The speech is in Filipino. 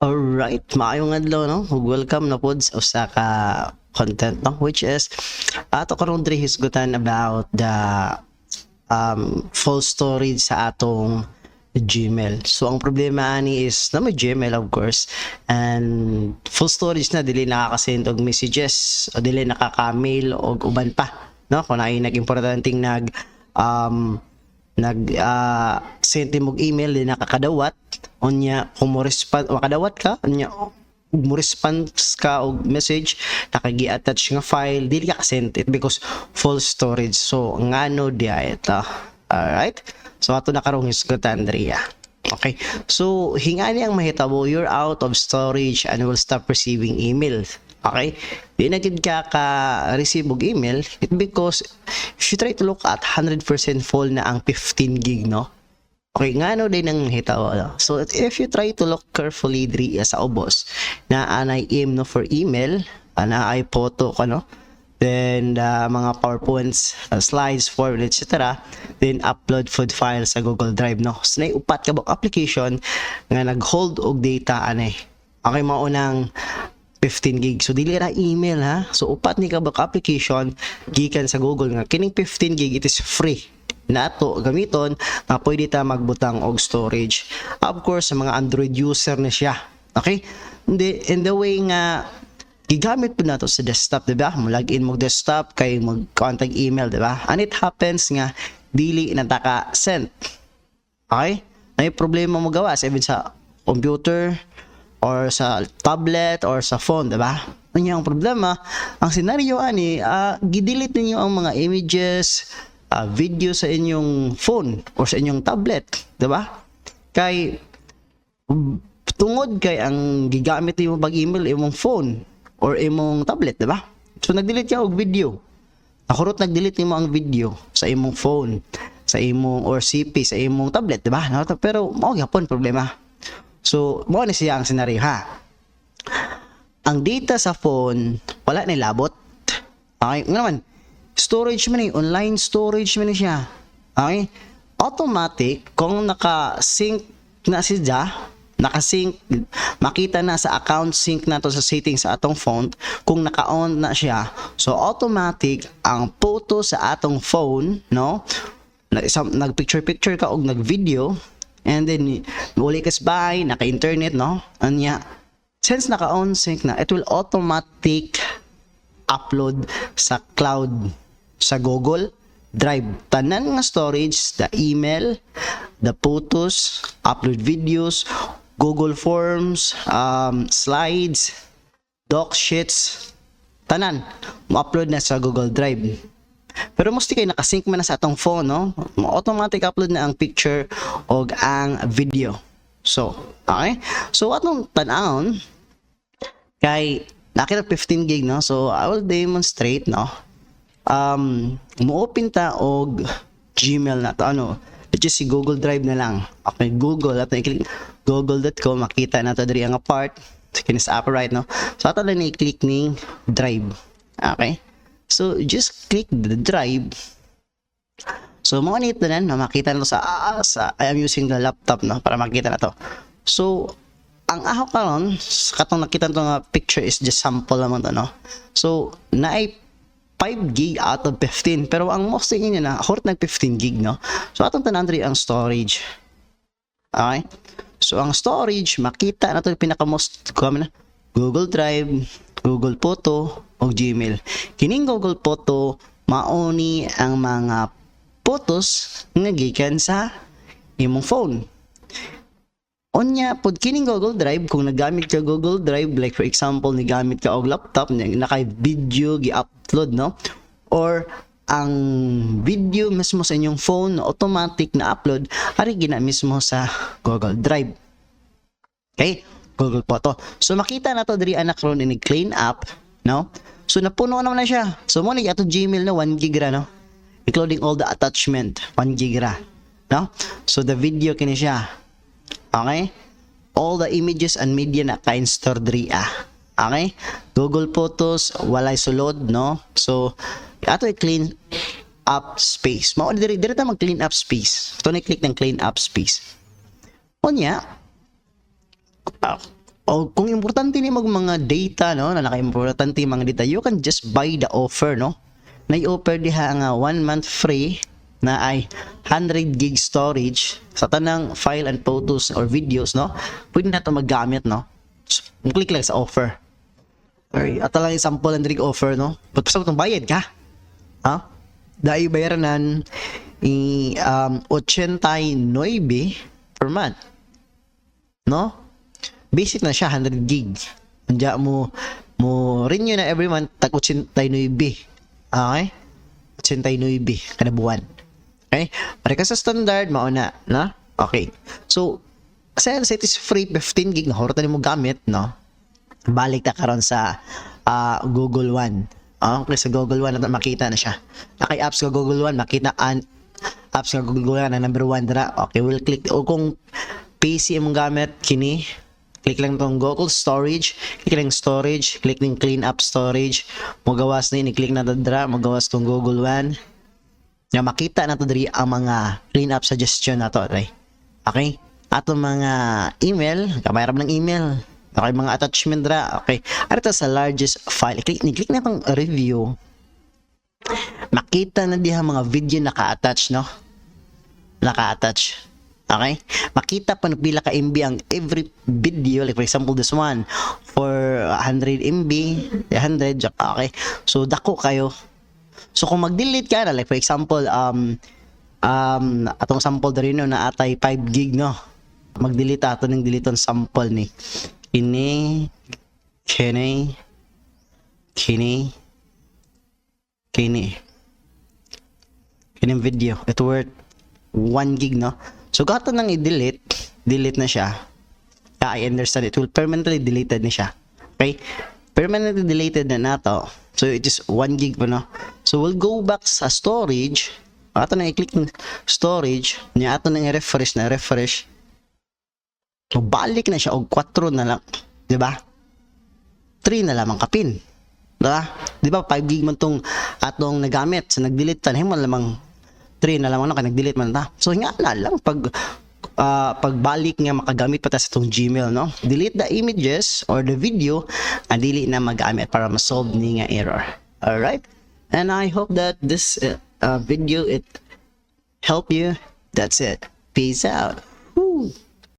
Alright, maayong adlaw no. Ug welcome na pod sa usa content no which is ato karon diri about the um full storage sa atong Gmail. So ang problema ani is na may Gmail of course and full storage na dili nakaka-send og messages o dili nakaka-mail og uban pa no kung naay nag-importanteng nag um nag uh, send mo email din nakakadawat unya kung mo respond makadawat ka unya ug mo response ka og message nakagi-attach nga file dili ka send it because full storage so ngano dia ito alright so ato na karong hisgot Andrea Okay. So, hingani ang mahitabo, you're out of storage and will stop receiving emails. Okay? Di na gid ka ka-receive og email it because if you try to look at 100% full na ang 15 gig, no? Okay, nga ano din ang hitaw. No? So, if you try to look carefully diri sa ubos na anay im no for email, ana ay photo ka no? then uh, mga PowerPoints, uh, slides, form, etc. Then upload food file sa Google Drive no. So nay upat ka application nga nag-hold og data ani. Okay mao nang 15 gig. So dili ra email ha. So upat ni ka application gikan sa Google nga kining 15 gig it is free nato gamiton nga pwede ta magbutang og storage. Of course sa mga Android user na siya. Okay? In in the way nga gigamit po nato sa desktop, di ba? Mo login mo desktop kay mag contact email, di ba? And it happens nga dili na taka send. Okay? May problema mo gawas even sa computer or sa tablet or sa phone, di ba? Ano ang problema? Ang senaryo ani, uh, gidelete ninyo ang mga images, uh, video sa inyong phone or sa inyong tablet, di ba? Kay tungod kay ang gigamit nimo pag email imong phone or imong tablet, di ba? So nag-delete ka og video. Nakurot nag-delete nimo ang video sa imong phone, sa imong or CP sa imong tablet, di ba? Pero mao gyapon problema. So, mao ni siya ang senaryo ha. Ang data sa phone wala ni labot. Okay, nga naman storage man ni online storage man siya. Okay? Automatic kung naka-sync na siya, naka-sync, makita na sa account sync na to sa settings sa atong phone, kung naka-on na siya, so automatic ang photo sa atong phone, no? Nag-picture-picture ka og nag-video, and then uli ka by, naka-internet, no? Anya, since naka-on sync na, it will automatic upload sa cloud sa Google Drive. Tanan nga storage, the email, the photos, upload videos, Google Forms, um, slides, doc sheets, tanan, mo-upload na sa Google Drive. Pero musti kay nakasync man na sa atong phone, no? Automatic upload na ang picture o ang video. So, okay? So, atong tanawon, kay nakita 15 gig, no? So, I will demonstrate, no? Um, mo-open ta og Gmail na to, ano? Let's just si Google Drive na lang. Okay, Google, at i-click google.com, makita na to diri ang part. So, kini sa upper right, no? So, ato lang i-click ni Drive. Okay? So, just click the Drive. So, mo ni ito na, makita na to sa, ah, sa, I am using the laptop, no? Para makita na to. So, ang aho karon katong nakita to nga picture is just sample naman to no so naay 5 gig out of 15 pero ang most thing niya na hort nag 15 gig no? So atong tanan diri ang storage. Okay? So ang storage makita na to pinaka most na Google Drive Google Photo o Gmail. Kining Google Photo mauni ang mga photos nga gikan sa imong phone. Onya, pod kining Google Drive, kung nagamit ka Google Drive, like for example, nagamit ka og laptop, naka-video, gi-upload, no? Or, ang video mismo sa inyong phone, automatic na upload, ari gina mismo sa Google Drive. Okay? Google Photo. So, makita na to diri anak ron ini clean up, no? So, napuno naman na siya. So, mo ni ato Gmail na 1 gig ra, no? Including all the attachment, 1 gig ra, no? So, the video kini siya. Okay? All the images and media na ka-install diri ah. Okay? Google Photos, walay sulod, no? So, ato i-clean up space. Mao diri diri ta mag-clean up space. Ito ni click ng clean up space. Onya, uh, o kung importante ni mag mga data no na naka-importante mga data you can just buy the offer no na i-offer diha nga one month free na ay 100 gig storage sa tanang file and photos or videos no pwede na to magamit no so, click lang sa offer Ay, at lang sample and drink offer no? But basta itong bayad ka? Ha? Dahil bayaran i um 89 per month. No? Basic na siya 100 gig. Andiya mo mo renew na every month tag 89 okay? 89 kada buwan. Okay? Para ka sa standard mao na? Na okay. So kasi sa it is free 15 gig na horta mo gamit no balik ta karon sa ah, Google One. Ah, okay sa Google One na makita na siya. Nakay apps sa Google One makita an apps nga Google One na number one dira. Okay we'll click o kung PC imong gamit kini click lang tong Google Storage click lang storage click ning clean up storage. Mo gawas na ini click na to dira mo gawas tong Google One. Nga makita na to diri ang mga clean up suggestion na to right? okay? Ato mga email kamayram ng email okay mga attachment dira okay. To sa largest file. Click ni click na tong review. Makita na diha mga video naka-attach no? Naka-attach. Okay? Makita pa na pila ka MB ang every video. Like for example this one for 100 MB 100 okay. So dako kayo. So kung mag-delete ka na like for example um um atong sample diri no na atay 5 gig no? Mag-delete ato ng delete ang sample ni kini kini kini. Kini kining video ito worth 1 gig no? So gato nang i-delete delete na siya. Ah, I understand it. Will permanently deleted ni siya. Okay? Permanently deleted na nato. So it is 1 gig pa no? So we'll go back sa storage. Ato na i-click storage. Niya ato nang i-refresh na refresh so balik na siya og 4 na lang di ba 3 na lamang kapin Diba? Di ba 5 gig man tong atong nagamit sa nag-delete tan himo lamang 3 na lamang na kay nag-delete man ta. So nga na lang pag ah, pagbalik nga makagamit pa ta sa tong Gmail no. Delete the images or the video and dili na magamit para ma-solve ni nga error. Alright? And I hope that this uh, uh, video it help you. That's it. Peace out. Woo.